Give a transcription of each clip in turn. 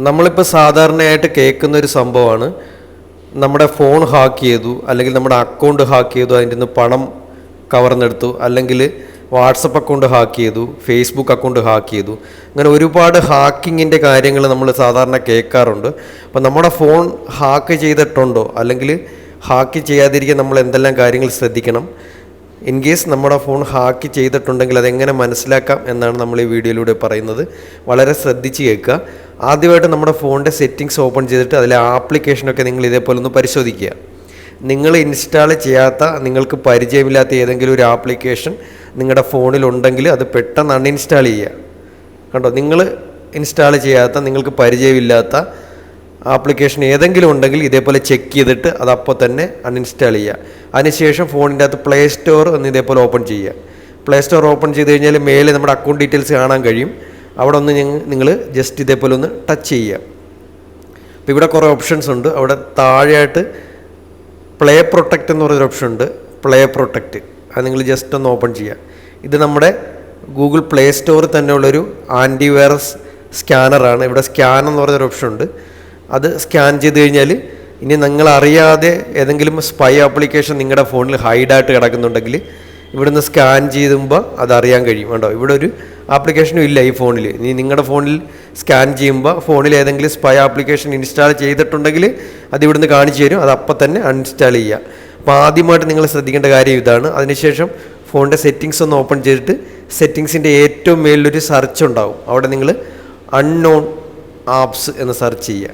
നമ്മളിപ്പോൾ സാധാരണയായിട്ട് കേൾക്കുന്ന ഒരു സംഭവമാണ്. നമ്മുടെ ഫോൺ ഹാക്ക് ചെയ്തു അല്ലെങ്കിൽ നമ്മുടെ അക്കൗണ്ട് ഹാക്ക് ചെയ്തു അതിന്റെ നിന്ന് പണം കവർന്നെടുത്തു അല്ലെങ്കിൽ വാട്സപ്പ് അക്കൗണ്ട് ഹാക്ക് ചെയ്തു ഫേസ്ബുക്ക് അക്കൗണ്ട് ഹാക്ക് ചെയ്തു. അങ്ങനെ ഒരുപാട് ഹാക്കിങ്ങിന്റെ കാര്യങ്ങൾ നമ്മൾ സാധാരണ കേൾക്കാറുണ്ട്. അപ്പോൾ നമ്മുടെ ഫോൺ ഹാക്ക് ചെയ്തിട്ടുണ്ടോ? അല്ലെങ്കിൽ ഹാക്ക് ചെയ്യാതിരിക്കാൻ നമ്മൾ എന്തെല്ലാം കാര്യങ്ങൾ ശ്രദ്ധിക്കണം? ഇൻ കേസ് നമ്മുടെ ഫോൺ ഹാക്ക് ചെയ്തിട്ടുണ്ടെങ്കിൽ അതെങ്ങനെ മനസ്സിലാക്കാം എന്നാണ് നമ്മൾ ഈ വീഡിയോയിലൂടെ പറയുന്നത്. വളരെ ശ്രദ്ധിച്ച് കേൾക്കുക. ആദ്യമായിട്ട് നമ്മുടെ ഫോണിന്റെ സെറ്റിങ്സ് ഓപ്പൺ ചെയ്തിട്ട് അതിലെ ആപ്ലിക്കേഷനൊക്കെ നിങ്ങൾ ഇതേപോലെ ഒന്ന് പരിശോധിക്കുക. നിങ്ങൾ ഇൻസ്റ്റാൾ ചെയ്യാത്ത നിങ്ങൾക്ക് പരിചയമില്ലാത്ത ഏതെങ്കിലും ഒരു ആപ്ലിക്കേഷൻ നിങ്ങളുടെ ഫോണിലുണ്ടെങ്കിൽ അത് പെട്ടെന്ന് അൺഇൻസ്റ്റാൾ ചെയ്യുക. കണ്ടോ? നിങ്ങൾ ഇൻസ്റ്റാൾ ചെയ്യാത്ത നിങ്ങൾക്ക് പരിചയമില്ലാത്ത ആപ്ലിക്കേഷൻ ഏതെങ്കിലും ഉണ്ടെങ്കിൽ ഇതേപോലെ ചെക്ക് ചെയ്തിട്ട് അത് അപ്പോൾ തന്നെ അൺഇൻസ്റ്റാൾ ചെയ്യുക. അതിനുശേഷം ഫോണിന്റെ അകത്ത് പ്ലേ സ്റ്റോർ ഒന്ന് ഇതേപോലെ ഓപ്പൺ ചെയ്യുക. പ്ലേ സ്റ്റോർ ഓപ്പൺ ചെയ്ത് കഴിഞ്ഞാൽ മേലെ നമ്മുടെ അക്കൗണ്ട് ഡീറ്റെയിൽസ് കാണാൻ കഴിയും. അവിടെ ഒന്ന് നിങ്ങൾ ജസ്റ്റ് ഇതേപോലെ ഒന്ന് ടച്ച് ചെയ്യുക. അപ്പോൾ ഇവിടെ കുറേ ഓപ്ഷൻസ് ഉണ്ട്. അവിടെ താഴെയായിട്ട് പ്ലേ പ്രൊട്ടക്റ്റ് എന്ന് പറയുന്നൊരു ഓപ്ഷൻ ഉണ്ട്. പ്ലേ പ്രൊട്ടക്റ്റ് അത് നിങ്ങൾ ജസ്റ്റ് ഒന്ന് ഓപ്പൺ ചെയ്യുക. ഇത് നമ്മുടെ ഗൂഗിൾ പ്ലേ സ്റ്റോറിൽ തന്നെ ഉള്ളൊരു ആന്റിവൈറസ് സ്കാനറാണ് ഇവിടെ സ്കാൻ എന്ന് പറയുന്നൊരു ഓപ്ഷൻ ഉണ്ട്. അത് സ്കാൻ ചെയ്ത് കഴിഞ്ഞാൽ ഇനി നിങ്ങൾ അറിയാതെ ഏതെങ്കിലും സ്പൈ ആപ്ലിക്കേഷൻ നിങ്ങളുടെ ഫോണിൽ ഹൈഡായിട്ട് കിടക്കുന്നുണ്ടെങ്കിൽ ഇവിടുന്ന് സ്കാൻ ചെയ്യുമ്പോൾ അത് അറിയാൻ കഴിയും. കേട്ടോ ഇവിടെ ഒരു ആപ്ലിക്കേഷനും ഇല്ല ഈ ഫോണിൽ ഇനി നിങ്ങളുടെ ഫോണിൽ സ്കാൻ ചെയ്യുമ്പോൾ ഫോണിൽ ഏതെങ്കിലും സ്പൈ ആപ്ലിക്കേഷൻ ഇൻസ്റ്റാൾ ചെയ്തിട്ടുണ്ടെങ്കിൽ അത് ഇവിടുന്ന് കാണിച്ചു തരും. അത് അപ്പം തന്നെ അൺഇൻസ്റ്റാൾ ചെയ്യുക അപ്പോൾ ആദ്യമായിട്ട് നിങ്ങൾ ശ്രദ്ധിക്കേണ്ട കാര്യം ഇതാണ്. അതിനുശേഷം ഫോണിന്റെ സെറ്റിങ്സ് ഒന്ന് ഓപ്പൺ ചെയ്തിട്ട് സെറ്റിങ്സിന്റെ ഏറ്റവും മേളിലൊരു സെർച്ച് ഉണ്ടാവും. അവിടെ നിങ്ങൾ അൺനോൺ ആപ്സ് എന്ന് സെർച്ച് ചെയ്യുക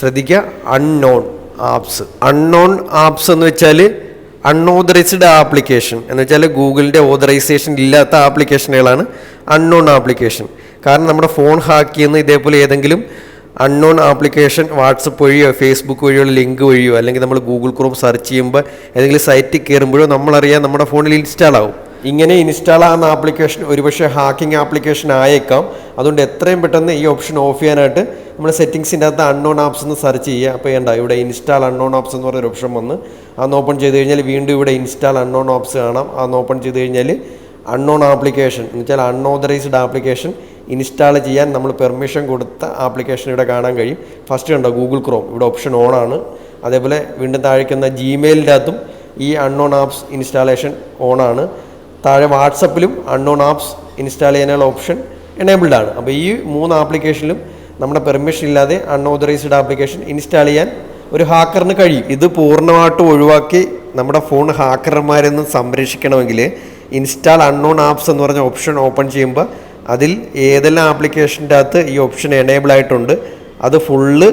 ശ്രദ്ധിക്കുക അൺനോൺ ആപ്സ് അൺനോൺ ആപ്സ് എന്ന് വെച്ചാൽ അൺഓതറൈസ്ഡ് ആപ്ലിക്കേഷൻ എന്ന് വെച്ചാൽ ഗൂഗിളിന്റെ ഓതറൈസേഷൻ ഇല്ലാത്ത ആപ്ലിക്കേഷനുകളാണ് അൺനോൺ ആപ്ലിക്കേഷൻ കാരണം നമ്മുടെ ഫോൺ ഹാക്ക് ചെയ്യുന്ന ഇതേപോലെ ഏതെങ്കിലും അൺനോൺ ആപ്ലിക്കേഷൻ വാട്സപ്പ് വഴിയോ ഫേസ്ബുക്ക് വഴിയോ ലിങ്ക് വഴിയോ അല്ലെങ്കിൽ നമ്മൾ ഗൂഗിൾ ക്രോം സെർച്ച് ചെയ്യുമ്പോൾ ഏതെങ്കിലും സൈറ്റിൽ കയറുമ്പോഴോ നമ്മളറിയാൻ നമ്മുടെ ഫോണിൽ ഇൻസ്റ്റാൾ ആവും. ഇങ്ങനെ ഇൻസ്റ്റാൾ ആകുന്ന ആപ്ലിക്കേഷൻ ഒരുപക്ഷെ ഹാക്കിംഗ് ആപ്ലിക്കേഷൻ ആയേക്കാം. അതുകൊണ്ട് എത്രയും പെട്ടെന്ന് ഈ ഓപ്ഷൻ ഓഫ് ചെയ്യാനായിട്ട് നമ്മൾ സെറ്റിങ്സിന്റെ അകത്ത് അൺനോൺ ആപ്സ് എന്ന് സെർച്ച് ചെയ്യുക. അപ്പോൾ വേണ്ട ഇവിടെ ഇൻസ്റ്റാൾ അൺനോൺ ആപ്സ് എന്ന് പറയുന്ന ഓപ്ഷൻ വന്ന് അന്ന് ഓപ്പൺ ചെയ്ത് കഴിഞ്ഞാൽ വീണ്ടും ഇവിടെ ഇൻസ്റ്റാൾ അൺനോൺ ആപ്സ് കാണാം. അന്ന് ഓപ്പൺ ചെയ്ത് കഴിഞ്ഞാൽ അൺനോൺ ആപ്ലിക്കേഷൻ എന്ന് വെച്ചാൽ അൺഓതറൈസ്ഡ് ആപ്ലിക്കേഷൻ ഇൻസ്റ്റാൾ ചെയ്യാൻ നമ്മൾ പെർമിഷൻ കൊടുത്ത ആപ്ലിക്കേഷൻ ഇവിടെ കാണാൻ കഴിയും. ഫസ്റ്റ് കണ്ടോ? ഗൂഗിൾ ക്രോം ഇവിടെ ഓപ്ഷൻ ഓൺ ആണ്. അതേപോലെ വീണ്ടും താഴേക്കുന്ന ജിമെയിലിന്റെ അകത്തും ഈ അൺനോൺ ആപ്സ് ഇൻസ്റ്റാളേഷൻ ഓൺ ആണ്. താഴെ വാട്സപ്പിലും അൺനോൺ ആപ്സ് ഇൻസ്റ്റാൾ ചെയ്യാനുള്ള ഓപ്ഷൻ എനേബിൾഡ് ആണ്. അപ്പോൾ ഈ മൂന്ന് ആപ്ലിക്കേഷനിലും നമ്മുടെ പെർമിഷൻ ഇല്ലാതെ അൺഓതറൈസ്ഡ് ആപ്ലിക്കേഷൻ ഇൻസ്റ്റാൾ ചെയ്യാൻ ഒരു ഹാക്കറിന് കഴിയും. ഇത് പൂർണമായിട്ടും ഒഴിവാക്കി നമ്മുടെ ഫോൺ ഹാക്കർമാരിൽ നിന്ന് സംരക്ഷിക്കണമെങ്കിൽ ഇൻസ്റ്റാൾ അൺനോൺ ആപ്സ് എന്ന് പറഞ്ഞ ഓപ്ഷൻ ഓപ്പൺ ചെയ്യുമ്പോൾ അതിൽ ഏതെല്ലാം ആപ്ലിക്കേഷന്റെ അകത്ത് ഈ ഓപ്ഷൻ എനേബിൾ ആയിട്ടുണ്ട് അത് ഫുള്ള്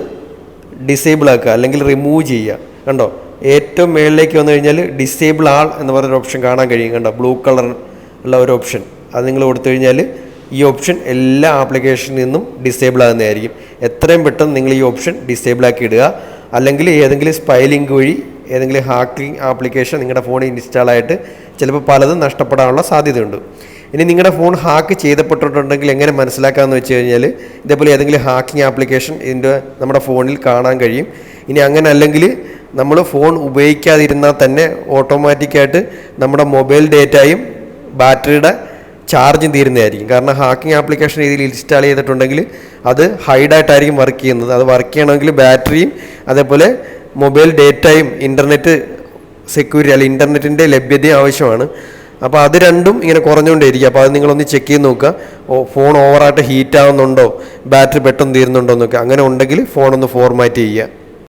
ഡിസേബിൾ ആക്കുക അല്ലെങ്കിൽ റിമൂവ് ചെയ്യുക. കണ്ടോ? ഏറ്റവും മേളിലേക്ക് വന്നു കഴിഞ്ഞാൽ ഡിസേബിൾ ആൾ എന്ന് പറഞ്ഞൊരു ഓപ്ഷൻ കാണാൻ കഴിയും. കണ്ടോ? ബ്ലൂ കളർ ഉള്ള ഒരു ഓപ്ഷൻ അത് നിങ്ങൾ കൊടുത്തു കഴിഞ്ഞാൽ ഈ ഓപ്ഷൻ എല്ലാ ആപ്ലിക്കേഷനിൽ നിന്നും ഡിസേബിൾ ആകുന്നതായിരിക്കും. എത്രയും പെട്ടെന്ന് നിങ്ങൾ ഈ ഓപ്ഷൻ ഡിസേബിൾ ആക്കി ഇടുക. അല്ലെങ്കിൽ ഏതെങ്കിലും സ്പൈ ലിങ്ക് വഴി ഏതെങ്കിലും ഹാക്കിംഗ് ആപ്ലിക്കേഷൻ നിങ്ങളുടെ ഫോണിൽ ഇൻസ്റ്റാൾ ആയിട്ട് ചിലപ്പോൾ പലതും നഷ്ടപ്പെടാനുള്ള സാധ്യതയുണ്ട്. ഇനി നിങ്ങളുടെ ഫോൺ ഹാക്ക് ചെയ്തപ്പെട്ടിട്ടുണ്ടെങ്കിൽ എങ്ങനെ മനസ്സിലാക്കാമെന്ന് വെച്ച് കഴിഞ്ഞാൽ ഇതേപോലെ ഏതെങ്കിലും ഹാക്കിംഗ് ആപ്ലിക്കേഷൻ ഇതിന്റെ നമ്മുടെ ഫോണിൽ കാണാൻ കഴിയും. ഇനി അങ്ങനെ അല്ലെങ്കിൽ നമ്മൾ ഫോൺ ഉപയോഗിക്കാതിരുന്നാൽ തന്നെ ഓട്ടോമാറ്റിക്കായിട്ട് നമ്മുടെ മൊബൈൽ ഡേറ്റയും ബാറ്ററിയുടെ ചാർജും തീരുന്നതായിരിക്കും. കാരണം ഹാക്കിംഗ് ആപ്ലിക്കേഷൻ രീതിയിൽ ഇൻസ്റ്റാൾ ചെയ്തിട്ടുണ്ടെങ്കിൽ അത് ഹൈഡായിട്ടായിരിക്കും വർക്ക് ചെയ്യുന്നത്. അത് വർക്ക് ചെയ്യണമെങ്കിൽ ബാറ്ററിയും അതേപോലെ മൊബൈൽ ഡേറ്റയും ഇന്റർനെറ്റ് സെക്യൂരിറ്റി അല്ലെങ്കിൽ ഇന്റർനെറ്റിന്റെ ലഭ്യതയും ആവശ്യമാണ്. അപ്പോൾ അത് രണ്ടും ഇങ്ങനെ കുറഞ്ഞുകൊണ്ടേയിരിക്കും. അപ്പോൾ അത് നിങ്ങളൊന്ന് ചെക്ക് ചെയ്ത് നോക്കുക. ഫോൺ ഓവറായിട്ട് ഹീറ്റ് ആവുന്നുണ്ടോ? ബാറ്ററി പെട്ടെന്ന് തീരുന്നുണ്ടോ എന്നൊക്കെ. അങ്ങനെ ഉണ്ടെങ്കിൽ ഫോൺ ഒന്ന് ഫോർമാറ്റ് ചെയ്യുക.